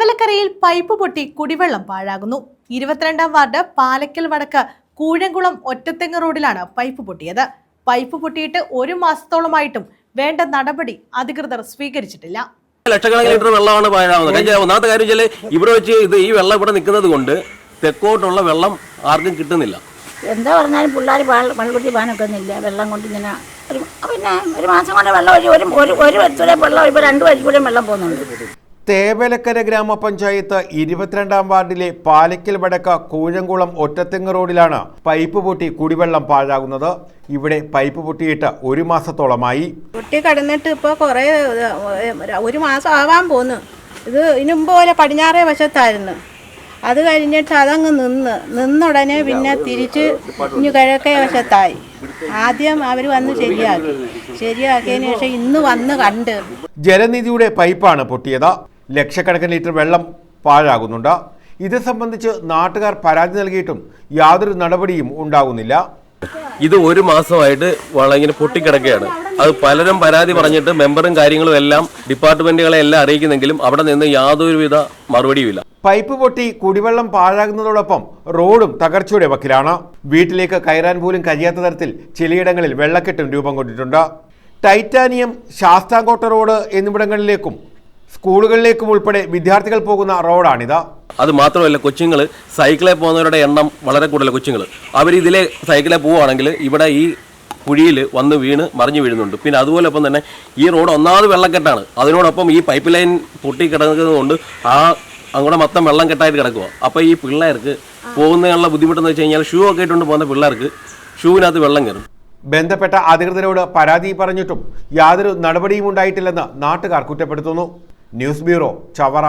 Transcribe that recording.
തേവലക്കരയിൽ pipe പൊട്ടി കുടിവെള്ളം പാഴാകുന്നു. ഇരുപത്തിരണ്ടാം വാർഡ് പാലക്കൽ വടക്ക് കൂഴംകുളം ഒറ്റത്തെങ്ങ് റോഡിലാണ് പൈപ്പ് പൊട്ടിയത്. പൈപ്പ് പൊട്ടിയിട്ട് ഒരു മാസത്തോളമായിട്ടും വേണ്ട നടപടി അധികൃതർ സ്വീകരിച്ചിട്ടില്ല. ലക്ഷക്കണക്കിന് ലിറ്റർ വെള്ളമാണ് പാഴാവുന്നത് കഴിഞ്ഞ ഒന്നാമത്തെ കാര്യം വെച്ചാൽ ഇവിടെ വെച്ച് ഇത് ഈ വെള്ളം ഇവിടെ നിൽക്കുന്നത് കൊണ്ട് തെക്കോട്ടുള്ള വെള്ളം ആർക്കും കിട്ടുന്നില്ല. എന്താ പറഞ്ഞാലും പിള്ളേർ വെള്ളക്കുത്തി ഒന്നുമില്ല വെള്ളം കൊണ്ട് ഇങ്ങനെ ഒരു പിന്നെ ഒരു മാസം കൊണ്ട് വെള്ളം ഒഴി ഒരു ഒരു ഒരു വരിക്കൂടെ വെള്ളം ഇപ്പോൾ രണ്ട് വരിക്കൂടെയും വെള്ളം പോകുന്നുണ്ട്. തേവലക്കര ഗ്രാമപഞ്ചായത്ത് ഇരുപത്തിരണ്ടാം വാർഡിലെ പാലക്കൽ വടക്ക കൂഴംകുളം ഒറ്റത്തെങ്ങ് റോഡിലാണ് പൈപ്പ് പൊട്ടി കുടിവെള്ളം പാഴാകുന്നത്. ഇവിടെ പൈപ്പ് പൊട്ടിയിട്ട് ഒരു മാസത്തോളമായി. പൊട്ടി കടന്നിട്ട് ഇപ്പോൾ കുറേ ഒരു മാസം ആവാൻ പോന്നു. ഇത് ഇനും പോലെ പടിഞ്ഞാറേ വശത്തായിരുന്നു. അത് കഴിഞ്ഞിട്ട് അതങ്ങ് നിന്ന് നിന്നുടനെ പിന്നെ തിരിച്ച് ഇനി കിഴക്കേ വശത്തായി. ആദ്യം അവർ വന്ന് ശരിയാക്കി. ശരിയാക്കിയതിന് ശേഷം ഇന്ന് വന്ന് കണ്ട്. ജലനിധിയുടെ പൈപ്പാണ് പൊട്ടിയത്. ലക്ഷക്കണക്കിന് ലിറ്റർ വെള്ളം പാഴാകുന്നുണ്ട്. ഇത് സംബന്ധിച്ച് നാട്ടുകാർ പരാതി നൽകിയിട്ടും യാതൊരു നടപടിയും ഉണ്ടാകുന്നില്ല. ഇത് ഒരു മാസമായിട്ട് ഇങ്ങനെ പൊട്ടിക്കിടക്കുകയാണ്. അത് പലരും പരാതി പറഞ്ഞിട്ട് മെമ്പറും കാര്യങ്ങളും എല്ലാം ഡിപ്പാർട്ട്മെന്റുകളെ എല്ലാം അറിയിക്കുന്നെങ്കിലും അവിടെ നിന്ന് യാതൊരുവിധ മറുപടിയുമില്ല. പൈപ്പ് പൊട്ടി കുടിവെള്ളം പാഴാകുന്നതോടൊപ്പം റോഡും തകർച്ചയുടെ വക്കിലാണ്. വീട്ടിലേക്ക് കയറാൻ പോലും കഴിയാത്ത തരത്തിൽ ചിലയിടങ്ങളിൽ വെള്ളക്കെട്ടും രൂപം കൊണ്ടിട്ടുണ്ട്. ടൈറ്റാനിയം ശാസ്താംകോട്ട റോഡ് എന്നിവിടങ്ങളിലേക്കും സ്കൂളുകളിലേക്കും ഉൾപ്പെടെ വിദ്യാർത്ഥികൾ പോകുന്ന റോഡാണിത്. അത് മാത്രമല്ല കൊച്ചുങ്ങൾ സൈക്കിളിൽ പോകുന്നവരുടെ എണ്ണം വളരെ കൂടുതൽ കൊച്ചുങ്ങൾ അവർ ഇതിലെ സൈക്കിളിൽ പോവുകയാണെങ്കിൽ ഇവിടെ ഈ കുഴിയിൽ വന്ന് വീണ് മറിഞ്ഞു വീഴുന്നുണ്ട്. പിന്നെ അതുപോലൊപ്പം തന്നെ ഈ റോഡ് ഒന്നാമത് വെള്ളക്കെട്ടാണ്. അതിനോടൊപ്പം ഈ പൈപ്പ് ലൈൻ പൊട്ടി കിടക്കുന്നതുകൊണ്ട് ആ അങ്ങോട്ട് മൊത്തം വെള്ളം കെട്ടായിട്ട് കിടക്കുക അപ്പോൾ ഈ പിള്ളേർക്ക് പോകുന്നതിനുള്ള ബുദ്ധിമുട്ടെന്ന് വെച്ച് കഴിഞ്ഞാൽ ഷൂ ഒക്കെ ഇട്ടുകൊണ്ട് പോകുന്ന പിള്ളേർക്ക് ഷൂവിനകത്ത് വെള്ളം കയറും. ബന്ധപ്പെട്ട അധികൃതരോട് പരാതി പറഞ്ഞിട്ടും യാതൊരു നടപടിയും ഉണ്ടായിട്ടില്ലെന്ന് നാട്ടുകാർ കുറ്റപ്പെടുത്തുന്നു. News bureau Chavara.